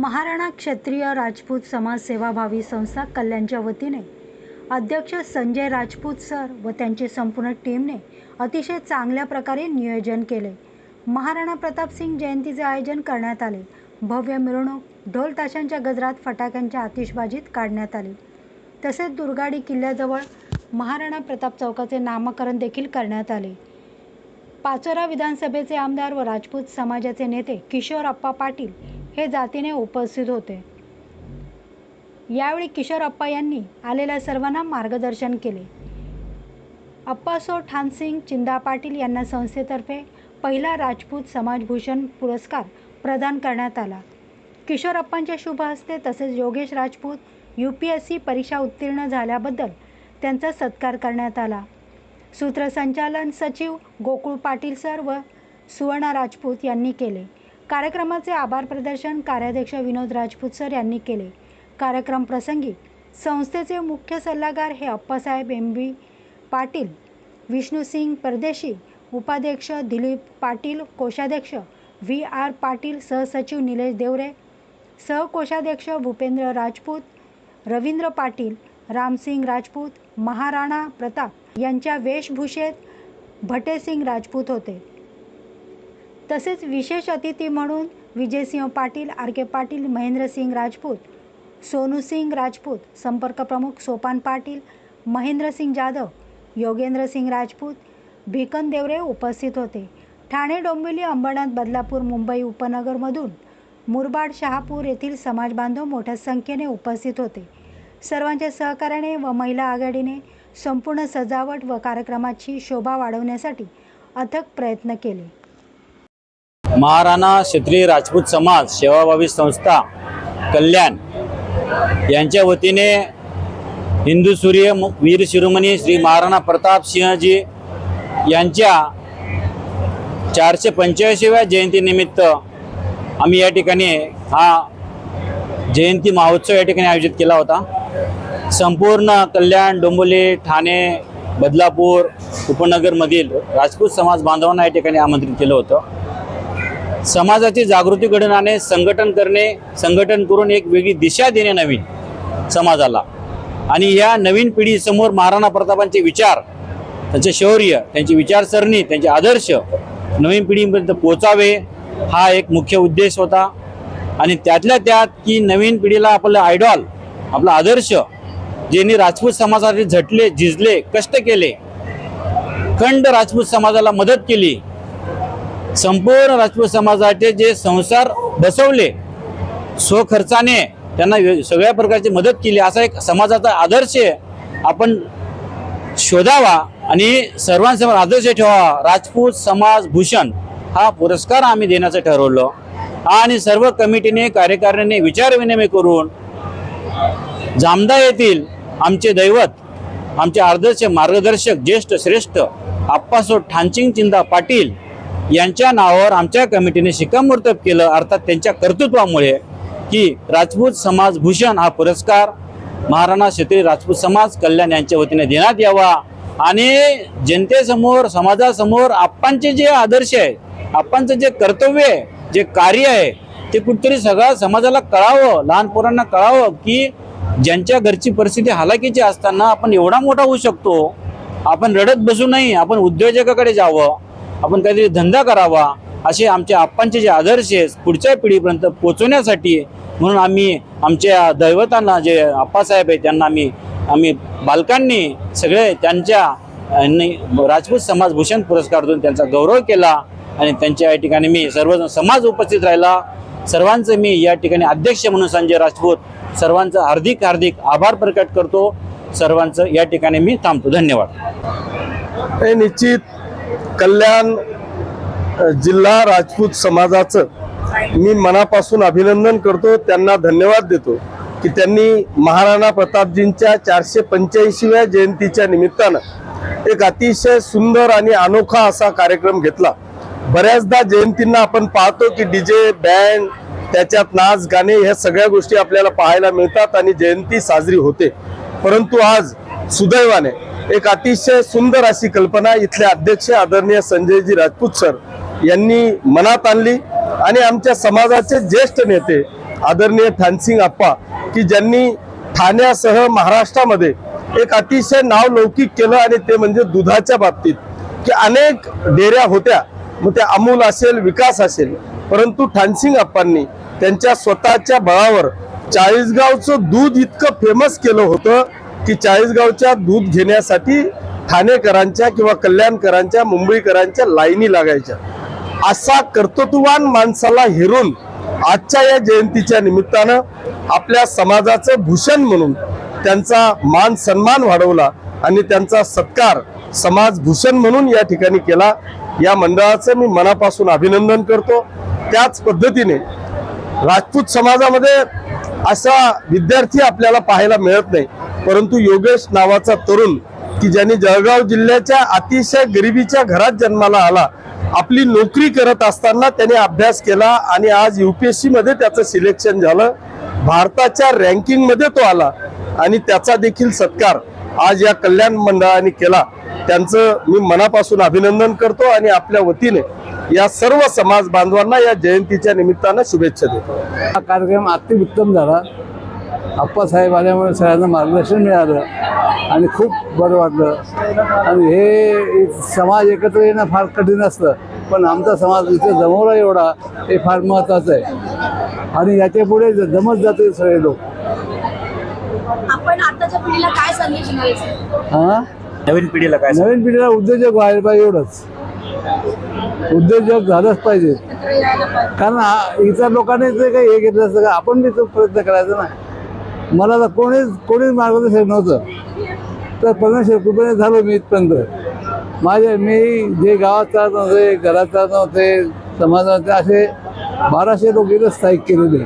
महाराणा क्षत्रिय राजपूत समाज सेवाभावी संस्था कल्याणच्या वतीने अध्यक्ष संजय राजपूत सर व त्यांची संपूर्ण टीमने अतिशय चांगल्या प्रकारे नियोजन केले. महाराणा प्रतापसिंग जयंतीचे आयोजन करण्यात आले. भव्य मिरवणूक ढोल ताशांच्या गजरात फटाक्यांच्या आतिषबाजीत काढण्यात आली. तसेच दुर्गाडी किल्ल्याजवळ महाराणा प्रताप चौकाचे नामकरण देखील करण्यात आले. पाचोरा विधानसभेचे आमदार व राजपूत समाजाचे नेते किशोर अप्पा पाटील हे जातीने उपस्थित होते. यावेळी किशोर अप्पा यांनी आलेल्या सर्वांना मार्गदर्शन केले. अप्पासो ठानसिंग चिंदा पाटील यांना संस्थेतर्फे पहिला राजपूत समाजभूषण पुरस्कार प्रदान करण्यात आला. किशोर अप्पांच्या शुभ हस्ते तसेच Yogesh Rajput U P S C परीक्षा उत्तीर्ण झाल्याबद्दल त्यांचा सत्कार करण्यात आला. सूत्रसंचालन सचिव गोकुळ पाटील सर व सुवर्णा राजपूत यांनी केले. कार्यक्रमाचे आभार प्रदर्शन कार्याध्यक्ष विनोद राजपूत सर यांनी केले. कार्यक्रम प्रसंगी संस्थेचे मुख्य सल्लागार हे अप्पासाहेब एम बी पाटील विष्णूसिंग परदेशी उपाध्यक्ष दिलीप पाटील कोषाध्यक्ष व्ही आर पाटील सहसचिव निलेश देवरे सहकोषाध्यक्ष भूपेंद्र राजपूत रवींद्र पाटील रामसिंग राजपूत महाराणा प्रताप यांच्या वेशभूषेत भटेसिंग राजपूत होते. तसेच विशेष अतिथी म्हणून विजयसिंह पाटील आर के पाटील महेंद्रसिंग राजपूत सोनूसिंग राजपूत संपर्क प्रमुख सोपान पाटील महेंद्रसिंग जाधव योगेंद्रसिंग राजपूत भिकन देवरे उपस्थित होते. ठाणे डोंबिवली अंबरनाथ बदलापूर मुंबई उपनगरमधून मुरबाड शहापूर येथील समाज बांधव मोठ्या संख्येने उपस्थित होते. सर्वांच्या सहकार्याने व महिला आघाडीने संपूर्ण सजावट व कार्यक्रमाची शोभा वाढवण्यासाठी अथक प्रयत्न केले. महाराणा क्षत्रिय राजपूत समाज सेवाभावी संस्था कल्याण यांच्या वतीने हिंदू सूर्य वीर शिरोमणी श्री महाराणा प्रताप सिंहजी यांच्या चारशे पंच्याऐंशीव्या जयंतीनिमित्त आम्ही या ठिकाणी हा जयंती महोत्सव या ठिकाणी आयोजित केला होता. संपूर्ण कल्याण डोंबोली ठाणे बदलापूर उपनगरमधील राजपूत समाज बांधवांना या ठिकाणी आमंत्रित केलं होतं. समाजाची जागृती घडवण्याने संघटन करणे संघटन करून एक वेगळी दिशा देणे नवीन समाजाला. आणि या नवीन पिढीसमोर महाराणा प्रतापांचे विचार त्यांचे शौर्य त्यांची विचारसरणी त्यांचे आदर्श नवीन पिढीपर्यंत पोचावे हा एक मुख्य उद्देश होता. आणि त्यातल्या त्यात की नवीन पिढीला आपलं आयडॉल आपला आदर्श ज्यांनी राजपूत समाजासाठी झटले झिजले कष्ट केले खंड राजपूत समाजाला मदत केली संपूर्ण राजपूत समाजाचे जे संसार बसवले स्वखर्चाने त्यांना सगळ्या प्रकारची मदत केली असा एक समाजाचा आदर्श आपण शोधावा आणि सर्वांसमोर आदर्श ठेवावा. राजपूत समाज भूषण हा पुरस्कार आम्ही देण्याचं ठरवलं. आणि सर्व कमिटीने कार्यकारिणीने विचारविनिमय करून जामदा येथील आमचे दैवत आमचे आदर्श मार्गदर्शक ज्येष्ठ श्रेष्ठ आप्पासो ठांचिंग चिंदा पाटील यांच्या नावावर आमच्या कमिटीने शिक्कामोर्तब केलं अर्थात त्यांच्या कर्तृत्वामुळे की राजपूत समाज भूषण हा पुरस्कार महाराणा क्षेत्री राजपूत समाज कल्याण यांच्या वतीने देण्यात यावा. आणि जनतेसमोर समाजासमोर आप्पांचे जे आदर्श आहे आप्पांचं जे कर्तव्य आहे जे कार्य आहे ते कुठेतरी सगळ्या समाजाला कळावं लहान पोरांना कळावं की ज्यांच्या घरची परिस्थिती हालाकीची असताना आपण एवढा मोठा होऊ शकतो आपण रडत बसू नाही आपण उद्योजकाकडे जावं आपण काहीतरी धंदा करावा असे आमच्या आप्पांचे जे आदर्श आहेत पुढच्या पिढीपर्यंत पोचवण्यासाठी म्हणून आम्ही आमच्या दैवतांना जे आप्पासाहेब आहे त्यांना आम्ही आम्ही बालकांनी सगळे त्यांच्या राजपूत समाज भूषण पुरस्कार देऊन त्यांचा गौरव केला आणि त्यांच्या या ठिकाणी मी सर्वजण समाज उपस्थित राहिला. सर्वांचं मी या ठिकाणी अध्यक्ष म्हणून संजय राजपूत सर्वांचं हार्दिक हार्दिक आभार प्रकट करतो. सर्वांचं या ठिकाणी मी थांबतो. धन्यवाद. निश्चित कल्याण जिल्हा राजपूत समाजाचं मी मनापासून अभिनंदन करतो त्यांना धन्यवाद देतो की त्यांनी महाराणा प्रतापजींच्या चारशे पंच्याऐंशीव्या जयंतीच्या निमित्तानं एक अतिशय सुंदर आणि अनोखा असा कार्यक्रम घेतला. बऱ्याचदा जयंतींना आपण पाहतो की डीजे बँड त्याच्यात नाच गाणे ह्या सगळ्या गोष्टी आपल्याला पाहायला मिळतात आणि जयंती साजरी होते. परंतु आज सुदैवाने एक अतिशय सुंदर अशी कल्पना इथले अध्यक्ष आदरणीय संजयजी राजपूत सर यांनी मनात आणली आणि आमच्या समाजाचे ज्येष्ठ नेते आदरणीय थानसिंग आप्पा की ज्यांनी ठाण्यासह महाराष्ट्रामध्ये एक अतिशय नाव लौकिक केलं आणि ते म्हणजे दुधाच्या बाबतीत की अनेक डेऱ्या होत्या मग ते अमूल असेल विकास असेल परंतु ठाणसिंग आप्पांनी त्यांच्या स्वतःच्या बळावर चाळीसगावचं दूध इतकं फेमस केलं होतं की चाळीसगावच्या दूध घेण्यासाठी ठाणेकरांच्या किंवा कल्याणकरांच्या मुंबईकरांच्या लाईनी लागायच्या. असा कर्तृत्ववान माणसाला हेरून आजच्या या जयंतीच्या निमित्तानं आपल्या समाजाचं भूषण म्हणून त्यांचा मान सन्मान वाढवला आणि त्यांचा सत्कार समाज भूषण म्हणून या ठिकाणी केला. या मंडळाचं मी मनापासून अभिनंदन करतो. त्याच पद्धतीने राजपूत समाजामध्ये असा विद्यार्थी आपल्याला पाहायला मिळत नाही. परंतु योगेश नावाचा तरुण की ज्याने जळगाव जिल्ह्याच्या अतिशय गरिबीच्या घरात जन्माला आला आपली नोकरी करत असताना त्याने अभ्यास केला आणि आज युपीएससी मध्ये त्याचं सिलेक्शन झालं. भारताच्या रँकिंगमध्ये तो आला आणि त्याचा देखील सत्कार आज या कल्याण मंडळाने केला. त्यांचं मी मनापासून अभिनंदन करतो आणि आपल्या वतीने या सर्व समाज बांधवांना या जयंतीच्या निमित्तानं शुभेच्छा देतो. हा कार्यक्रम अति उत्तम झाला. आप्पासाहेब आल्यामुळे सगळ्यांना मार्गदर्शन मिळालं आणि खूप बरं वाटलं. आणि हे समाज एकत्र येणं फार कठीण असतं पण आमचा समाज इथे जमवला एवढा हे फार महत्त्वाचं आहे. आणि याच्यापुढे जमत जाते सगळे लोक. आपण आताच्या पिढीला काय संदेश द्यायचा हां? नवीन पिढीला काय नवीन पिढीला उद्योजक व्हायला पाहिजे एवढंच. उद्योजक झालंच पाहिजे. कारण हा- इतर लोकांनी ते काही हे घेतलं असतं का आपण बी तो प्रयत्न करायचा ना. मला तर कोणीच कोणीच मार्गदर्शन नव्हतं. तर पन्नास कृपये झालो मी इथपर्यंत. माझे मी जे गावात चालत नव्हते घरात चालत नव्हते समाजात असे बाराशे लोक इथं स्थायिक केलेले.